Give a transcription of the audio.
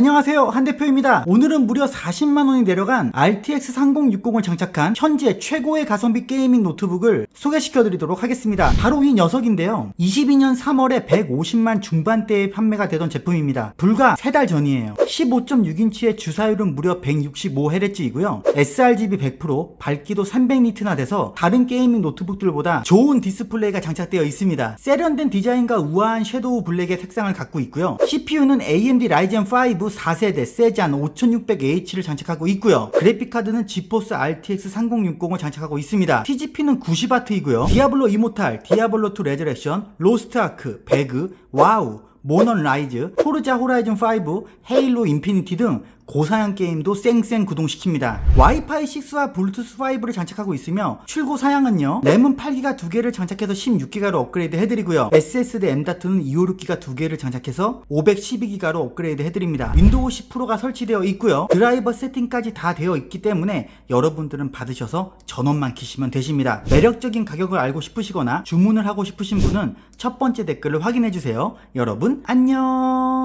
안녕하세요. 한 대표입니다. 오늘은 무려 40만원이 내려간 RTX 3060을 장착한 현재 최고의 가성비 게이밍 노트북을 소개시켜 드리도록 하겠습니다. 바로 이 녀석인데요. 22년 3월에 150만 중반대에 판매가 되던 제품입니다. 불과 3달 전이에요. 15.6인치의 주사율은 무려 165Hz이고요. sRGB 100% 밝기도 300니트나 돼서 다른 게이밍 노트북들보다 좋은 디스플레이가 장착되어 있습니다. 세련된 디자인과 우아한 섀도우 블랙의 색상을 갖고 있고요. CPU는 AMD Ryzen 5 4세대 세잔 5600H를 장착하고 있고요. 그래픽 카드는 지포스 RTX 3060을 장착하고 있습니다. TGP는 90W이고요. 디아블로 이모탈, 디아블로 2 레저렉션, 로스트 아크, 배그, 와우, 모넌 라이즈, 포르자 호라이즌 5, 헤일로 인피니티 등 고사양 게임도 쌩쌩 구동시킵니다. 와이파이 6와 블루투스 5를 장착하고 있으며 출고 사양은요. 램은 8기가 2개를 장착해서 16기가로 업그레이드 해드리고요. SSD M.2는 256기가 2개를 장착해서 512기가로 업그레이드 해드립니다. 윈도우 10 프로가 설치되어 있고요. 드라이버 세팅까지 다 되어 있기 때문에 여러분들은 받으셔서 전원만 키시면 되십니다. 매력적인 가격을 알고 싶으시거나 주문을 하고 싶으신 분은 첫 번째 댓글을 확인해 주세요. 여러분 안녕.